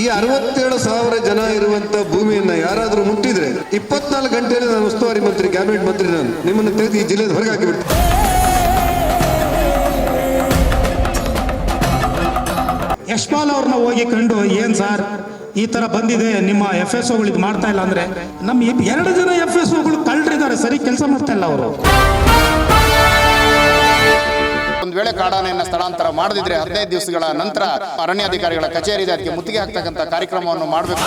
ಈ ಅರವತ್ತೇಳು ಸಾವಿರ ಜನ ಇರುವಂತ ಭೂಮಿಯನ್ನ ಯಾರಾದರೂ ಮುಟ್ಟಿದ್ರೆ ಇಪ್ಪತ್ನಾಲ್ಕು ಗಂಟೆಯಲ್ಲಿ ನಾನು ಉಸ್ತುವಾರಿ ಮಂತ್ರಿ, ಕ್ಯಾಬಿನೆಟ್ ಮಂತ್ರಿ ನಾನು ನಿಮ್ಮನ್ನು ತೆಗೆದು ಈ ಜಿಲ್ಲೆಯಿಂದ ಹೊರಗೆ ಹಾಕಿಬಿಡ್ತೀನಿ ಯಶ್ಪಾಲ್ ಅವ್ರನ್ನ ಹೋಗಿ ಕಂಡು ಏನ್ ಸರ್ ಈ ತರ ಬಂದಿದೆ, ನಿಮ್ಮ ಎಫ್ ಎಸ್ ಒಗಳು ಇದು ಮಾಡ್ತಾ ಇಲ್ಲ ಅಂದ್ರೆ ನಮ್ಮ ಎರಡು ಜನ ಎಫ್ ಎಸ್ ಒಗಳು ಕಳ್ಳರಿದ್ದಾರೆ, ಸರಿ, ಕೆಲಸ ಮಾಡ್ತಾ ಇಲ್ಲ ಅವರು. ವೇಳೆ ಕಾಡಾನೆಯನ್ನು ಸ್ಥಳಾಂತರ ಮಾಡದಿದ್ರೆ ಹದಿನೈದು ದಿವಸಗಳ ನಂತರ ಅರಣ್ಯಾಧಿಕಾರಿಗಳ ಕಚೇರಿ ಇದೆ ಅದಕ್ಕೆ ಮುತ್ತಿಗೆ ಹಾಕ್ತಕ್ಕಂಥ ಕಾರ್ಯಕ್ರಮವನ್ನು ಮಾಡಬೇಕು.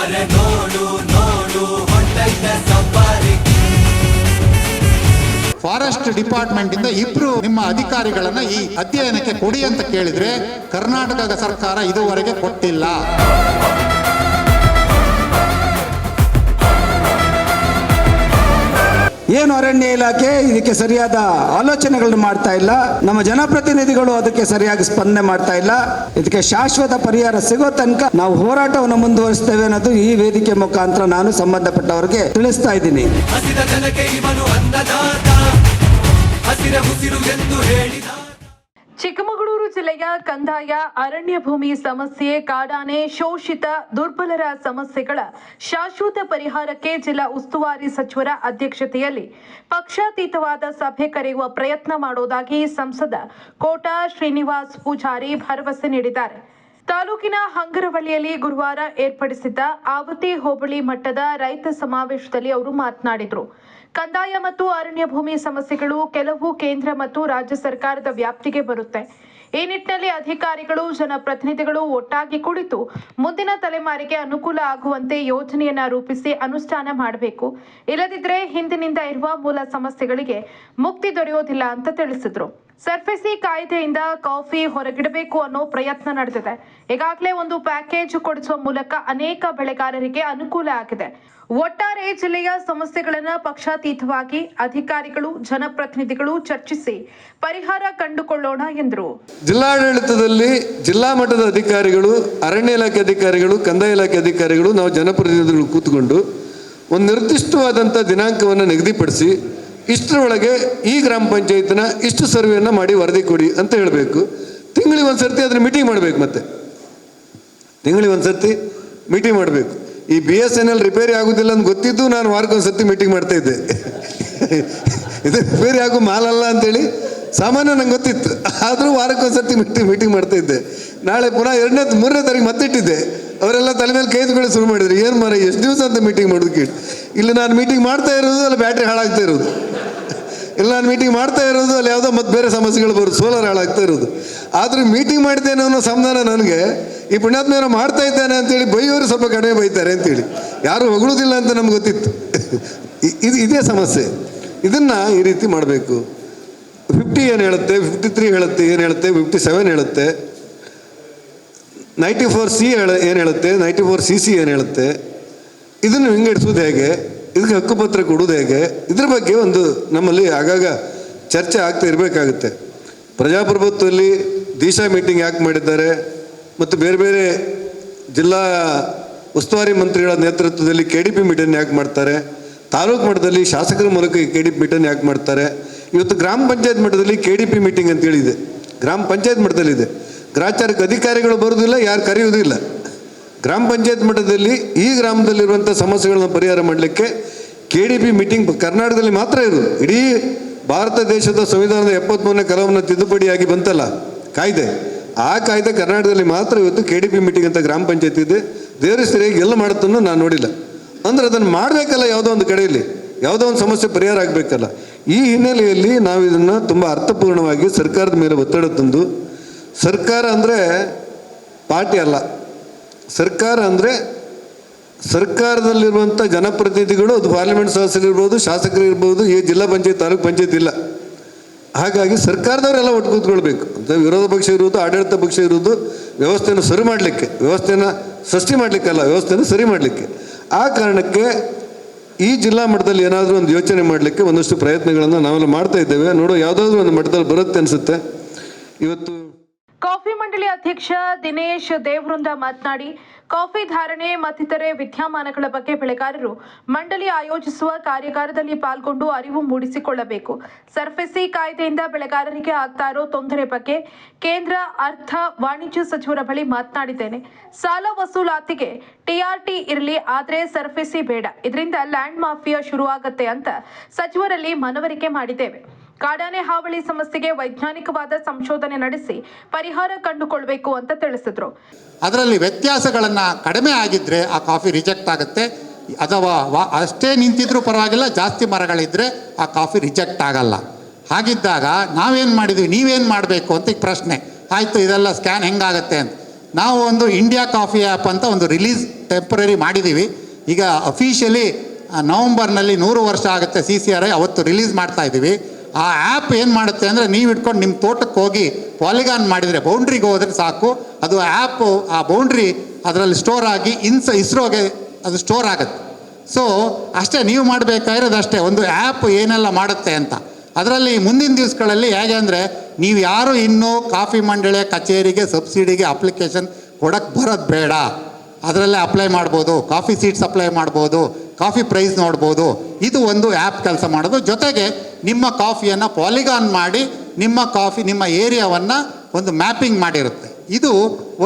ಫಾರೆಸ್ಟ್ ಡಿಪಾರ್ಟ್ಮೆಂಟ್ ಇಂದ ಇಬ್ರು ನಿಮ್ಮ ಅಧಿಕಾರಿಗಳನ್ನ ಈ ಅಧ್ಯಯನಕ್ಕೆ ಕೊಡಿ ಅಂತ ಕೇಳಿದ್ರೆ ಕರ್ನಾಟಕ ಸರ್ಕಾರ ಇದುವರೆಗೆ ಕೊಟ್ಟಿಲ್ಲ. ಏನು ಅರಣ್ಯ ಇಲಾಖೆ ಇದಕ್ಕೆ ಸರಿಯಾದ ಆಲೋಚನೆಗಳನ್ನು ಮಾಡ್ತಾ ಇಲ್ಲ? ನಮ್ಮ ಜನಪ್ರತಿನಿಧಿಗಳು ಅದಕ್ಕೆ ಸರಿಯಾಗಿ ಸ್ಪಂದನೆ ಮಾಡ್ತಾ ಇಲ್ಲ? ಇದಕ್ಕೆ ಶಾಶ್ವತ ಪರಿಹಾರ ಸಿಗೋ ತನಕ ನಾವು ಹೋರಾಟವನ್ನು ಮುಂದುವರಿಸ್ತೇವೆ ಅನ್ನೋದು ಈ ವೇದಿಕೆ ಮುಖಾಂತರ ನಾನು ಸಂಬಂಧಪಟ್ಟವರಿಗೆ ತಿಳಿಸ್ತಾ ಇದ್ದೀನಿ. ಚಿಕ್ಕಮಗಳೂರು ಜಿಲ್ಲೆಯ ಕಂದಾಯ ಅರಣ್ಯ ಭೂಮಿ ಸಮಸ್ಯೆ ಕಾಡಾನೆ ಶೋಷಿತ ದುರ್ಬಲರ ಸಮಸ್ಯೆಗಳ ಶಾಶ್ವತ ಪರಿಹಾರಕ್ಕೆ ಜಿಲ್ಲಾ ಉಸ್ತುವಾರಿ ಸಚಿವರ ಅಧ್ಯಕ್ಷತೆಯಲ್ಲಿ ಪಕ್ಷಾತೀತವಾದ ಸಭೆ ಕರೆಯುವ ಪ್ರಯತ್ನ ಮಾಡೋದಾಗಿ ಸಂಸದ ಕೋಟಾ ಶ್ರೀನಿವಾಸ್ ಪೂಜಾರಿ ಭರವಸೆ ನೀಡಿದ್ದಾರೆ. ತಾಲೂಕಿನ ಹಂಗರವಳ್ಳಿಯಲ್ಲಿ ಗುರುವಾರ ಏರ್ಪಡಿಸಿದ್ದ ಆವತಿ ಹೋಬಳಿ ಮಟ್ಟದ ರೈತ ಸಮಾವೇಶದಲ್ಲಿ ಅವರು ಮಾತನಾಡಿದರು. ಕಂದಾಯ ಮತ್ತು ಅರಣ್ಯ ಭೂಮಿ ಸಮಸ್ಯೆಗಳು ಕೆಲವು ಕೇಂದ್ರ ಮತ್ತು ರಾಜ್ಯ ಸರ್ಕಾರದ ವ್ಯಾಪ್ತಿಗೆ ಬರುತ್ತೆ. ಈ ನಿಟ್ಟಿನಲ್ಲಿ ಅಧಿಕಾರಿಗಳು, ಜನಪ್ರತಿನಿಧಿಗಳು ಒಟ್ಟಾಗಿ ಕುಳಿತು ಮುಂದಿನ ತಲೆಮಾರಿಗೆ ಅನುಕೂಲ ಆಗುವಂತೆ ಯೋಜನೆಯನ್ನ ರೂಪಿಸಿ ಅನುಷ್ಠಾನ ಮಾಡಬೇಕು. ಇಲ್ಲದಿದ್ರೆ ಹಿಂದಿನಿಂದ ಇರುವ ಮೂಲ ಸಮಸ್ಯೆಗಳಿಗೆ ಮುಕ್ತಿ ದೊರೆಯೋದಿಲ್ಲ ಅಂತ ತಿಳಿಸಿದ್ರು. ಸರ್ಫೆಸಿ ಕಾಯ್ದೆಯಿಂದ ಕಾಫಿ ಹೊರಗಿಡಬೇಕು ಅನ್ನೋ ಪ್ರಯತ್ನ ನಡೆದಿದೆ. ಈಗಾಗಲೇ ಒಂದು ಪ್ಯಾಕೇಜ್ ಕೊಡಿಸುವ ಮೂಲಕ ಅನೇಕ ಬೆಳೆಗಾರರಿಗೆ ಅನುಕೂಲ ಆಗಿದೆ. ಒಟ್ಟಾರೆ ಜಿಲ್ಲೆಯ ಸಮಸ್ಯೆಗಳನ್ನು ಪಕ್ಷಾತೀತವಾಗಿ ಅಧಿಕಾರಿಗಳು, ಜನಪ್ರತಿನಿಧಿಗಳು ಚರ್ಚಿಸಿ ಪರಿಹಾರ ಕಂಡುಕೊಳ್ಳೋಣ ಎಂದರು. ಜಿಲ್ಲಾಡಳಿತದಲ್ಲಿ ಜಿಲ್ಲಾ ಮಟ್ಟದ ಅಧಿಕಾರಿಗಳು, ಅರಣ್ಯ ಇಲಾಖೆ ಅಧಿಕಾರಿಗಳು, ಕಂದಾಯ ಇಲಾಖೆ ಅಧಿಕಾರಿಗಳು, ನಾವು ಜನಪ್ರತಿನಿಧಿಗಳು ಕೂತ್ಕೊಂಡು ಒಂದು ನಿರ್ದಿಷ್ಟವಾದಂಥ ದಿನಾಂಕವನ್ನು ನಿಗದಿಪಡಿಸಿ ಇಷ್ಟರೊಳಗೆ ಈ ಗ್ರಾಮ ಪಂಚಾಯತ್ನ ಇಷ್ಟು ಸರ್ವೆಯನ್ನು ಮಾಡಿ ವರದಿ ಕೊಡಿ ಅಂತ ಹೇಳಬೇಕು. ತಿಂಗಳಿಗೆ ಒಂದು ಸರ್ತಿ ಅದನ್ನು ಮೀಟಿಂಗ್ ಮಾಡಬೇಕು ಮತ್ತೆ. ತಿಂಗಳಿಗೆ ಒಂದು ಸರ್ತಿ ಮೀಟಿಂಗ್ ಮಾಡಬೇಕು. ಈ ಬಿ ಎಸ್ ಎನ್ ಎಲ್ ರಿಪೇರಿ ಆಗೋದಿಲ್ಲ ಅಂತ ಗೊತ್ತಿದ್ದು ನಾನು ವಾರಕ್ಕೊಂದು ಸರ್ತಿ ಮೀಟಿಂಗ್ ಮಾಡ್ತಾ ಇದ್ದೆ. ಇದು ರಿಪೇರಿ ಆಗೋ ಮಾಲಲ್ಲ ಅಂತೇಳಿ ಸಾಮಾನ್ಯ ನಂಗೆ ಗೊತ್ತಿತ್ತು. ಆದರೂ ವಾರಕ್ಕೊಂದು ಸರ್ತಿ ಮೀಟಿಂಗ್ ಮೀಟಿಂಗ್ ಮಾಡ್ತಾ ಇದ್ದೆ. ನಾಳೆ ಪುನಃ ಎರಡನೇ ಮೂರನೇ ತಾರೀಕು ಮತ್ತಿಟ್ಟಿದ್ದೆ. ಅವರೆಲ್ಲ ತಲೆ ಮೇಲೆ ಕೈದುಗಳು ಶುರು ಮಾಡಿದ್ರು. ಏನು ಮಾರ ಎಷ್ಟು ದಿವಸ ಅಂತ ಮೀಟಿಂಗ್ ಮಾಡೋದು ಕೇಳಿ. ಇಲ್ಲಿ ನಾನು ಮೀಟಿಂಗ್ ಮಾಡ್ತಾ ಇರೋದು, ಅಲ್ಲಿ ಬ್ಯಾಟ್ರಿ ಹಾಳಾಗ್ತಾ ಇರೋದು. ಇಲ್ಲ ನಾನು ಮೀಟಿಂಗ್ ಮಾಡ್ತಾ ಇರೋದು, ಅಲ್ಲಿ ಯಾವುದೋ ಮತ್ತೆ ಬೇರೆ ಸಮಸ್ಯೆಗಳು ಬರೋದು ಸೋಲಾರ್ ಹಾಳಾಗ್ತಾ ಇರೋದು. ಆದರೂ ಮೀಟಿಂಗ್ ಮಾಡಿದ್ದೇನೆ ಅನ್ನೋ ಸಮಾಧಾನ ನನಗೆ, ಈ ಪುಣ್ಯಾತ್ಮ ಮಾಡ್ತಾ ಇದ್ದಾನೆ ಅಂತೇಳಿ ಬೈಯೋರು ಸ್ವಲ್ಪ ಕಡಿಮೆ ಬೈತಾರೆ ಅಂತೇಳಿ. ಯಾರು ಹೊಗಳುದಿಲ್ಲ ಅಂತ ನಮ್ಗೆ ಗೊತ್ತಿತ್ತು. ಇದು ಇದೇ ಸಮಸ್ಯೆ. ಇದನ್ನು ಈ ರೀತಿ ಮಾಡಬೇಕು. ಫಿಫ್ಟಿ ಏನು ಹೇಳುತ್ತೆ ಫಿಫ್ಟಿ ತ್ರೀ ಹೇಳುತ್ತೆ, ಏನು ಹೇಳುತ್ತೆ ಫಿಫ್ಟಿ ಸೆವೆನ್ ಹೇಳುತ್ತೆ. ನೈಂಟಿ ಫೋರ್ ಸಿ ಹೇಳ, ಏನು ಹೇಳುತ್ತೆ ನೈಂಟಿ ಫೋರ್ ಸಿ ಸಿ ಏನು ಹೇಳುತ್ತೆ. ಇದನ್ನು ವಿಂಗಡಿಸೋದು ಹೇಗೆ? ಇದಕ್ಕೆ ಹಕ್ಕುಪತ್ರ ಕೊಡೋದು ಹೇಗೆ? ಇದ್ರ ಬಗ್ಗೆ ಒಂದು ನಮ್ಮಲ್ಲಿ ಆಗಾಗ ಚರ್ಚೆ ಆಗ್ತಾ ಇರಬೇಕಾಗುತ್ತೆ. ಪ್ರಜಾಪ್ರಭುತ್ವದಲ್ಲಿ ದಿಶಾ ಮೀಟಿಂಗ್ ಯಾಕೆ ಮಾಡಿದ್ದಾರೆ? ಮತ್ತು ಬೇರೆ ಬೇರೆ ಜಿಲ್ಲಾ ಉಸ್ತುವಾರಿ ಮಂತ್ರಿಗಳ ನೇತೃತ್ವದಲ್ಲಿ ಕೆ ಡಿ ಪಿ ಮೀಟಿಂಗ್ ಯಾಕೆ ಮಾಡ್ತಾರೆ? ತಾಲೂಕು ಮಟ್ಟದಲ್ಲಿ ಶಾಸಕರ ಮೂಲಕ ಕೆ ಡಿ ಪಿ ಮೀಟಿಂಗ್ ಯಾಕೆ ಮಾಡ್ತಾರೆ? ಇವತ್ತು ಗ್ರಾಮ ಪಂಚಾಯತ್ ಮಟ್ಟದಲ್ಲಿ ಕೆ ಡಿ ಪಿ ಮೀಟಿಂಗ್ ಅಂತೇಳಿದೆ. ಗ್ರಾಮ ಪಂಚಾಯತ್ ಮಟ್ಟದಲ್ಲಿದೆ. ಗ್ರಾಚಾರಕ್ಕೆ ಅಧಿಕಾರಿಗಳು ಬರೋದಿಲ್ಲ ಯಾರು ಕರೆಯುವುದಿಲ್ಲ. ಗ್ರಾಮ ಪಂಚಾಯತ್ ಮಟ್ಟದಲ್ಲಿ ಈ ಗ್ರಾಮದಲ್ಲಿರುವಂಥ ಸಮಸ್ಯೆಗಳನ್ನು ಪರಿಹಾರ ಮಾಡಲಿಕ್ಕೆ ಕೆ ಡಿ ಪಿ ಮೀಟಿಂಗ್ ಕರ್ನಾಟಕದಲ್ಲಿ ಮಾತ್ರ ಇರೋದು. ಇಡೀ ಭಾರತ ದೇಶದ ಸಂವಿಧಾನದ ಎಪ್ಪತ್ತ್ಮೂರನೇ ಕಲವನ್ನು ತಿದ್ದುಪಡಿಯಾಗಿ ಬಂತಲ್ಲ, ಕಾಯ್ದೆ. ಆ ಕಾಯ್ದೆ ಕರ್ನಾಟಕದಲ್ಲಿ ಮಾತ್ರ ಇವತ್ತು ಕೆ ಡಿ ಪಿ ಮೀಟಿಂಗ್ ಅಂತ ಗ್ರಾಮ ಪಂಚಾಯತ್ ಇದೆ. ದೇವರ ಸರಿಯಾಗಿ ಎಲ್ಲ ಮಾಡುತ್ತನ್ನು ನಾನು ನೋಡಿಲ್ಲ. ಅಂದರೆ ಅದನ್ನು ಮಾಡಬೇಕಲ್ಲ ಯಾವುದೋ ಒಂದು ಕಡೆಯಲ್ಲಿ. ಯಾವುದೋ ಒಂದು ಸಮಸ್ಯೆ ಪರಿಹಾರ ಆಗಬೇಕಲ್ಲ. ಈ ಹಿನ್ನೆಲೆಯಲ್ಲಿ ನಾವು ಇದನ್ನು ತುಂಬ ಅರ್ಥಪೂರ್ಣವಾಗಿ ಸರ್ಕಾರದ ಮೇಲೆ ಒತ್ತಡ ತಂದು, ಸರ್ಕಾರ ಅಂದರೆ ಪಾರ್ಟಿ ಅಲ್ಲ. ಸರ್ಕಾರ ಅಂದರೆ ಸರ್ಕಾರದಲ್ಲಿರುವಂಥ ಜನಪ್ರತಿನಿಧಿಗಳು, ಅದು ಪಾರ್ಲಿಮೆಂಟ್ ಸದಸ್ಯರಿರ್ಬೋದು ಶಾಸಕರು ಇರ್ಬೋದು ಈ ಜಿಲ್ಲಾ ಪಂಚಾಯತ್, ತಾಲೂಕು ಪಂಚಾಯತ್ ಇಲ್ಲ. ಹಾಗಾಗಿ ಸರ್ಕಾರದವರೆಲ್ಲ ಒಟ್ಟು ಕೂತ್ಕೊಳ್ಬೇಕು. ಅಂತ ವಿರೋಧ ಪಕ್ಷ ಇರುವುದು, ಆಡಳಿತ ಪಕ್ಷ ಇರುವುದು, ವ್ಯವಸ್ಥೆಯನ್ನು ಸರಿ ಮಾಡಲಿಕ್ಕೆ, ವ್ಯವಸ್ಥೆಯನ್ನು ಸೃಷ್ಟಿ ಮಾಡಲಿಕ್ಕಲ್ಲ, ವ್ಯವಸ್ಥೆಯನ್ನು ಸರಿ ಮಾಡಲಿಕ್ಕೆ. ಆ ಕಾರಣಕ್ಕೆ ಈ ಜಿಲ್ಲಾ ಮಟ್ಟದಲ್ಲಿ ಏನಾದರೂ ಒಂದು ಯೋಚನೆ ಮಾಡಲಿಕ್ಕೆ ಒಂದಷ್ಟು ಪ್ರಯತ್ನಗಳನ್ನು ನಾವೆಲ್ಲ ಮಾಡ್ತಾ ಇದ್ದೇವೆ. ನೋಡೋ ಯಾವುದಾದ್ರೂ ಒಂದು ಮಟ್ಟದಲ್ಲಿ ಬರುತ್ತೆ ಅನಿಸುತ್ತೆ. ಇವತ್ತು ಕಾಫಿ ಮಂಡಳಿ ಅಧ್ಯಕ್ಷ ದಿನೇಶ್ ದೇವೃಂದ ಮಾತನಾಡಿ, ಕಾಫಿ ಧಾರಣೆ ಮತ್ತಿತರೆ ವಿದ್ಯಮಾನಗಳ ಬಗ್ಗೆ ಬೆಳೆಗಾರರು ಮಂಡಳಿ ಆಯೋಜಿಸುವ ಕಾರ್ಯಾಗಾರದಲ್ಲಿ ಪಾಲ್ಗೊಂಡು ಅರಿವು ಮೂಡಿಸಿಕೊಳ್ಳಬೇಕು. ಸರ್ಫೆಸಿ ಕಾಯ್ದೆಯಿಂದ ಬೆಳೆಗಾರರಿಗೆ ಆಗ್ತಾ ಇರೋ ತೊಂದರೆ ಬಗ್ಗೆ ಕೇಂದ್ರ ಅರ್ಥ ವಾಣಿಜ್ಯ ಸಚಿವರ ಬಳಿ ಮಾತನಾಡಿದ್ದೇನೆ. ಸಾಲ ವಸೂಲಾತಿಗೆ ಟಿಆರ್ಟಿ ಇರಲಿ, ಆದರೆ ಸರ್ಫೆಸಿ ಬೇಡ. ಇದರಿಂದ ಲ್ಯಾಂಡ್ ಮಾಫಿಯಾ ಶುರುವಾಗತ್ತೆ ಅಂತ ಸಚಿವರಲ್ಲಿ ಮನವರಿಕೆ ಮಾಡಿದ್ದೇವೆ. ಕಾಡಾನೆ ಹಾವಳಿ ಸಮಸ್ಯೆಗೆ ವೈಜ್ಞಾನಿಕವಾದ ಸಂಶೋಧನೆ ನಡೆಸಿ ಪರಿಹಾರ ಕಂಡುಕೊಳ್ಬೇಕು ಅಂತ ತಿಳಿಸಿದ್ರು. ಅದರಲ್ಲಿ ವ್ಯತ್ಯಾಸಗಳನ್ನು ಕಡಿಮೆ ಆಗಿದ್ರೆ ಆ ಕಾಫಿ ರಿಜೆಕ್ಟ್ ಆಗುತ್ತೆ. ಅಥವಾ ಅಷ್ಟೇ ನಿಂತಿದ್ರೂ ಪರವಾಗಿಲ್ಲ, ಜಾಸ್ತಿ ಮರಗಳಿದ್ರೆ ಆ ಕಾಫಿ ರಿಜೆಕ್ಟ್ ಆಗಲ್ಲ. ಹಾಗಿದ್ದಾಗ ನಾವೇನು ಮಾಡಿದ್ವಿ, ನೀವೇನು ಮಾಡಬೇಕು ಅಂತ ಈಗ ಪ್ರಶ್ನೆ. ಆಯಿತು, ಇದೆಲ್ಲ ಸ್ಕ್ಯಾನ್ ಹೆಂಗಾಗತ್ತೆ ಅಂತ. ನಾವು ಒಂದು ಇಂಡಿಯಾ ಕಾಫಿ ಆ್ಯಪ್ ಅಂತ ಒಂದು ರಿಲೀಸ್ ಟೆಂಪ್ರರಿ ಮಾಡಿದ್ದೀವಿ ಈಗ ಅಫಿಷಿಯಲಿ ನವಂಬರ್ನಲ್ಲಿ ನೂರು ವರ್ಷ ಆಗುತ್ತೆ ಸಿ ಸಿ ಆರ್ ಐ ಅವತ್ತು ರಿಲೀಸ್ ಮಾಡ್ತಾ ಇದ್ದೀವಿ ಆ ಆ್ಯಪ್ ಏನು ಮಾಡುತ್ತೆ ಅಂದರೆ ನೀವು ಇಟ್ಕೊಂಡು ನಿಮ್ಮ ತೋಟಕ್ಕೆ ಹೋಗಿ ಪಾಲಿಗಾನ್ ಮಾಡಿದರೆ ಬೌಂಡ್ರಿಗೆ ಹೋದರೆ ಸಾಕು. ಅದು ಆ್ಯಪ್ ಆ ಬೌಂಡ್ರಿ ಅದರಲ್ಲಿ ಸ್ಟೋರ್ ಆಗಿ ಇನ್ಸ, ಇಸ್ರೋಗೆ ಅದು ಸ್ಟೋರ್ ಆಗುತ್ತೆ. ಸೊ ಅಷ್ಟೇ ನೀವು ಮಾಡಬೇಕಾಗಿರೋದು ಅಷ್ಟೇ. ಒಂದು ಆ್ಯಪ್ ಏನೆಲ್ಲ ಮಾಡುತ್ತೆ ಅಂತ. ಅದರಲ್ಲಿ ಮುಂದಿನ ದಿವಸಗಳಲ್ಲಿ ಹೇಗೆ ಅಂದರೆ ನೀವು ಯಾರು ಇನ್ನೂ ಕಾಫಿ ಮಂಡಳಿಯ ಕಚೇರಿಗೆ ಸಬ್ಸಿಡಿಗೆ ಅಪ್ಲಿಕೇಶನ್ ಕೊಡಕ್ಕೆ ಬರೋದು ಬೇಡ. ಅದರಲ್ಲೇ ಅಪ್ಲೈ ಮಾಡ್ಬೋದು. ಕಾಫಿ ಸೀಟ್ಸ್ ಅಪ್ಲೈ ಮಾಡ್ಬೋದು. ಕಾಫಿ ಪ್ರೈಸ್ ನೋಡ್ಬೋದು. ಇದು ಒಂದು ಆ್ಯಪ್ ಕೆಲಸ ಮಾಡೋದು. ಜೊತೆಗೆ ನಿಮ್ಮ ಕಾಫಿಯನ್ನು ಪಾಲಿಗಾನ್ ಮಾಡಿ ನಿಮ್ಮ ಕಾಫಿ, ನಿಮ್ಮ ಏರಿಯಾವನ್ನು ಒಂದು ಮ್ಯಾಪಿಂಗ್ ಮಾಡಿರುತ್ತೆ. ಇದು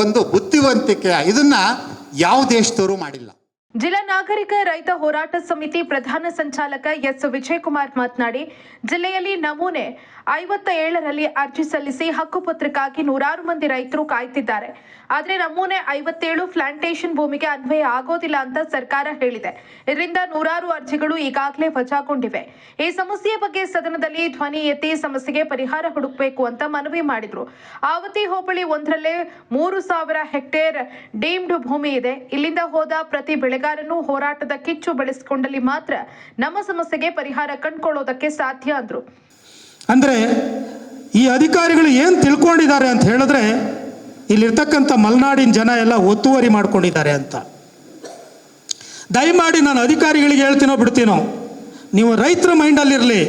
ಒಂದು ಬುದ್ಧಿವಂತಿಕೆ. ಇದನ್ನು ಯಾವ ದೇಶದವರು ಮಾಡಿಲ್ಲ. ಜಿಲ್ಲಾ ನಾಗರಿಕ ರೈತ ಹೋರಾಟ ಸಮಿತಿ ಪ್ರಧಾನ ಸಂಚಾಲಕ ಎಸ್ ವಿಜಯಕುಮಾರ್ ಮಾತನಾಡಿ, ಜಿಲ್ಲೆಯಲ್ಲಿ ನಮೂನೆ ಐವತ್ತ ಏಳರಲ್ಲಿ ಅರ್ಜಿ ಸಲ್ಲಿಸಿ ಹಕ್ಕುಪತ್ರಕ್ಕಾಗಿ ನೂರಾರು ಮಂದಿ ರೈತರು ಕಾಯ್ತಿದ್ದಾರೆ. ಆದರೆ ನಮೂನೆ ಐವತ್ತೇಳು ಪ್ಲಾಂಟೇಶನ್ ಭೂಮಿಗೆ ಅನ್ವಯ ಆಗೋದಿಲ್ಲ ಅಂತ ಸರ್ಕಾರ ಹೇಳಿದೆ. ಇದರಿಂದ ನೂರಾರು ಅರ್ಜಿಗಳು ಈಗಾಗಲೇ ವಜಾಗೊಂಡಿವೆ. ಈ ಸಮಸ್ಯೆಯ ಬಗ್ಗೆ ಸದನದಲ್ಲಿ ಧ್ವನಿ ಎತ್ತಿ ಸಮಸ್ಯೆಗೆ ಪರಿಹಾರ ಹುಡುಕಬೇಕು ಅಂತ ಮನವಿ ಮಾಡಿದ್ರು. ಆವತಿ ಹೋಬಳಿ ಒಂದರಲ್ಲೇ ಮೂರು ಸಾವಿರ ಹೆಕ್ಟೇರ್ ಡೀಮ್ಡ್ ಭೂಮಿ ಇದೆ. ಇಲ್ಲಿಂದ ಹೋದ ಪ್ರತಿ ಬೆಳೆಗಾರನು ಹೋರಾಟದ ಕಿಚ್ಚು ಬೆಳೆಸಿಕೊಂಡಲ್ಲಿ ಮಾತ್ರ ನಮ್ಮ ಸಮಸ್ಯೆಗೆ ಪರಿಹಾರ ಕಂಡುಕೊಳ್ಳೋದಕ್ಕೆ ಸಾಧ್ಯ ಅಂದ್ರು. ಅಂದರೆ ಈ ಅಧಿಕಾರಿಗಳು ಏನು ತಿಳ್ಕೊಂಡಿದ್ದಾರೆ ಅಂತ ಹೇಳಿದ್ರೆ ಇಲ್ಲಿರ್ತಕ್ಕಂಥ ಮಲೆನಾಡಿನ ಜನ ಎಲ್ಲ ಒತ್ತುವರಿ ಮಾಡ್ಕೊಂಡಿದ್ದಾರೆ ಅಂತ. ದಯಮಾಡಿ ನಾನು ಅಧಿಕಾರಿಗಳಿಗೆ ಹೇಳ್ತೀನೋ ಬಿಡ್ತೀನೋ, ನೀವು ರೈತರ ಮೈಂಡಲ್ಲಿರಲಿ.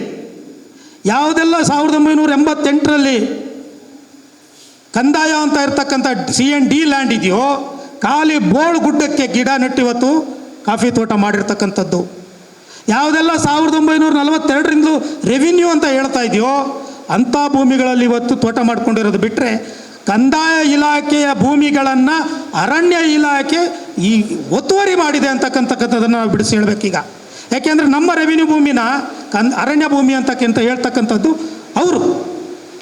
ಯಾವುದೆಲ್ಲ ಸಾವಿರದ ಒಂಬೈನೂರ ಎಂಬತ್ತೆಂಟರಲ್ಲಿ ಕಂದಾಯ ಅಂತ ಇರ್ತಕ್ಕಂಥ ಸಿ ಎನ್ ಡಿ ಲ್ಯಾಂಡ್ ಇದೆಯೋ, ಖಾಲಿ ಬೋಳ್ ಗುಡ್ಡಕ್ಕೆ ಗಿಡ ನೆಟ್ಟಿವತ್ತು ಕಾಫಿ ತೋಟ ಮಾಡಿರ್ತಕ್ಕಂಥದ್ದು. ಯಾವುದೆಲ್ಲ ಸಾವಿರದ ಒಂಬೈನೂರ ನಲವತ್ತೆರಡರಿಂದಲೂ ರೆವಿನ್ಯೂ ಅಂತ ಹೇಳ್ತಾ ಇದೆಯೋ ಅಂಥ ಭೂಮಿಗಳಲ್ಲಿ ಇವತ್ತು ತೋಟ ಮಾಡ್ಕೊಂಡಿರೋದು ಬಿಟ್ಟರೆ ಕಂದಾಯ ಇಲಾಖೆಯ ಭೂಮಿಗಳನ್ನು ಅರಣ್ಯ ಇಲಾಖೆ ಈ ಒತ್ತುವರಿ ಮಾಡಿದೆ ಅಂತಕ್ಕಂಥಕ್ಕಂಥದ್ದನ್ನು ನಾವು ಬಿಡಿಸಿ ಹೇಳಬೇಕೀಗ. ಯಾಕೆಂದರೆ ನಮ್ಮ ರೆವಿನ್ಯೂ ಭೂಮಿನ ಕನ್, ಅರಣ್ಯ ಭೂಮಿ ಅಂತಕ್ಕಿಂತ ಹೇಳ್ತಕ್ಕಂಥದ್ದು ಅವರು.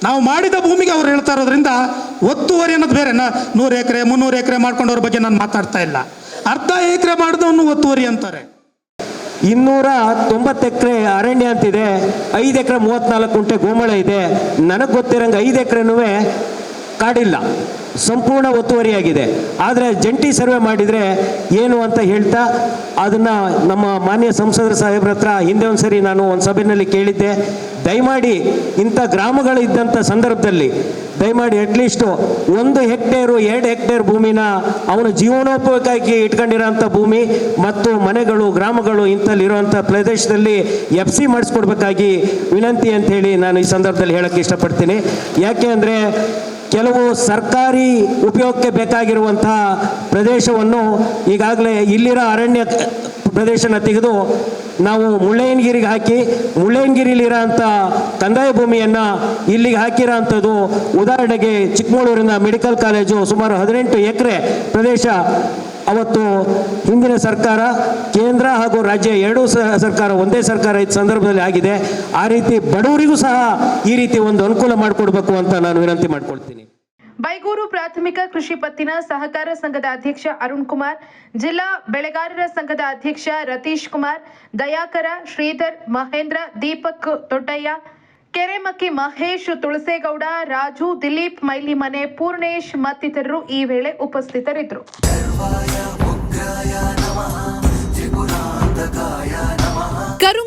ನಾವು ಮಾಡಿದ ಭೂಮಿಗೆ ಅವ್ರು ಹೇಳ್ತಾ ಇರೋದ್ರಿಂದ ಒತ್ತುವರಿ ಅನ್ನೋದು ಬೇರೆ. ನೂರು ಎಕರೆ, ಮುನ್ನೂರು ಎಕರೆ ಮಾಡ್ಕೊಂಡವ್ರ ಬಗ್ಗೆ ನಾನು ಮಾತಾಡ್ತಾ ಇಲ್ಲ. ಅರ್ಧ ಎಕರೆ ಮಾಡಿದವನು ಒತ್ತುವರಿ ಅಂತಾರೆ. ಇನ್ನೂರ ತೊಂಬತ್ತು ಎಕರೆ ಅರಣ್ಯ ಅಂತಿದೆ. ಐದು ಎಕರೆ ಮೂವತ್ನಾಲ್ಕು ಗುಂಟೆ ಗೋಮಳ ಇದೆ. ನನಗೆ ಗೊತ್ತಿರಂಗೆ ಐದು ಎಕರೆನೂ ಕಾಡಿಲ್ಲ. ಸಂಪೂರ್ಣ ಒತ್ತುವರಿಯಾಗಿದೆ. ಆದರೆ ಜಂಟಿ ಸರ್ವೆ ಮಾಡಿದರೆ ಏನು ಅಂತ ಹೇಳ್ತಾ ಅದನ್ನು ನಮ್ಮ ಮಾನ್ಯ ಸಂಸದರ ಸಾಹೇಬ್ರ ಹತ್ರ ಹಿಂದೆ ಒಂದು ಸರಿ ನಾನು ಒಂದು ಸಭೆಯಲ್ಲಿ ಕೇಳಿದ್ದೆ. ದಯಮಾಡಿ ಇಂಥ ಗ್ರಾಮಗಳಿದ್ದಂಥ ಸಂದರ್ಭದಲ್ಲಿ ದಯಮಾಡಿ ಅಟ್ಲೀಸ್ಟು ಒಂದು ಹೆಕ್ಟೇರು, ಎರಡು ಹೆಕ್ಟೇರ್ ಭೂಮಿನ ಅವನು ಜೀವನೋಪಯೋಗಕ್ಕಾಗಿ ಇಟ್ಕೊಂಡಿರೋಂಥ ಭೂಮಿ ಮತ್ತು ಮನೆಗಳು, ಗ್ರಾಮಗಳು ಇಂಥಲ್ಲಿರುವಂಥ ಪ್ರದೇಶದಲ್ಲಿ ಎಫ್ ಸಿ ಮಾಡಿಸ್ಕೊಡ್ಬೇಕಾಗಿ ವಿನಂತಿ ಹೇಳಿ ನಾನು ಈ ಸಂದರ್ಭದಲ್ಲಿ ಹೇಳೋಕ್ಕೆ ಇಷ್ಟಪಡ್ತೀನಿ. ಯಾಕೆ ಅಂದರೆ ಕೆಲವು ಸರ್ಕಾರಿ ಉಪಯೋಗಕ್ಕೆ ಬೇಕಾಗಿರುವಂತಹ ಪ್ರದೇಶವನ್ನು ಈಗಾಗಲೇ ಇಲ್ಲಿರೋ ಅರಣ್ಯ ಪ್ರದೇಶನ ತೆಗೆದು ನಾವು ಮುಳ್ಳಯ್ಯನಗಿರಿಗೆ ಹಾಕಿ ಮುಳ್ಳಯ್ಯನಗಿರಿಲಿರೋ ಅಂಥ ಕಂದಾಯ ಭೂಮಿಯನ್ನು ಇಲ್ಲಿಗೆ ಹಾಕಿರೋ ಅಂಥದ್ದು ಉದಾಹರಣೆಗೆ ಚಿಕ್ಕಮಗಳೂರಿನ ಮೆಡಿಕಲ್ ಕಾಲೇಜು ಸುಮಾರು ಹದಿನೆಂಟು ಎಕರೆ ಪ್ರದೇಶ. ಅವತ್ತು ಹಿಂದಿನ ಸರ್ಕಾರ ಕೇಂದ್ರ ಹಾಗೂ ರಾಜ್ಯ ಎರಡೂ ಸರ್ಕಾರ ಒಂದೇ ಸರ್ಕಾರ ಇದ್ದ ಸಂದರ್ಭದಲ್ಲಿ ಆಗಿದೆ. ಆ ರೀತಿ ಬಡವರಿಗೂ ಸಹ ಈ ರೀತಿ ಒಂದು ಅನುಕೂಲ ಮಾಡಿಕೊಡ್ಬೇಕು ಅಂತ ನಾನು ವಿನಂತಿ ಮಾಡ್ಕೊಳ್ತೀನಿ. ಬೈಗೂರು ಪ್ರಾಥಮಿಕ ಕೃಷಿ ಪತ್ತಿನ ಸಹಕಾರ ಸಂಘದ ಅಧ್ಯಕ್ಷ ಅರುಣ್ ಕುಮಾರ್, ಜಿಲ್ಲಾ ಬೆಳೆಗಾರರ ಸಂಘದ ಅಧ್ಯಕ್ಷ ರತೀಶ್ ಕುಮಾರ್, ದಯಾಕರ, ಶ್ರೀಧರ್, ಮಹೇಂದ್ರ, ದೀಪಕ್ ದೊಡ್ಡಯ್ಯ, ಕೆರೆಮಕ್ಕಿ ಮಹೇಶ್ ತುಳಸೇಗೌಡ, ರಾಜು ದಿಲೀಪ್ ಮೈಲಿಮನೆ, ಪೂರ್ಣೇಶ್ ಮತ್ತಿತರರು ಈ ವೇಳೆ ಉಪಸ್ಥಿತರಿದ್ದರು. శివాయ ఉగ్రాయ నమ. త్రిపురాంతకా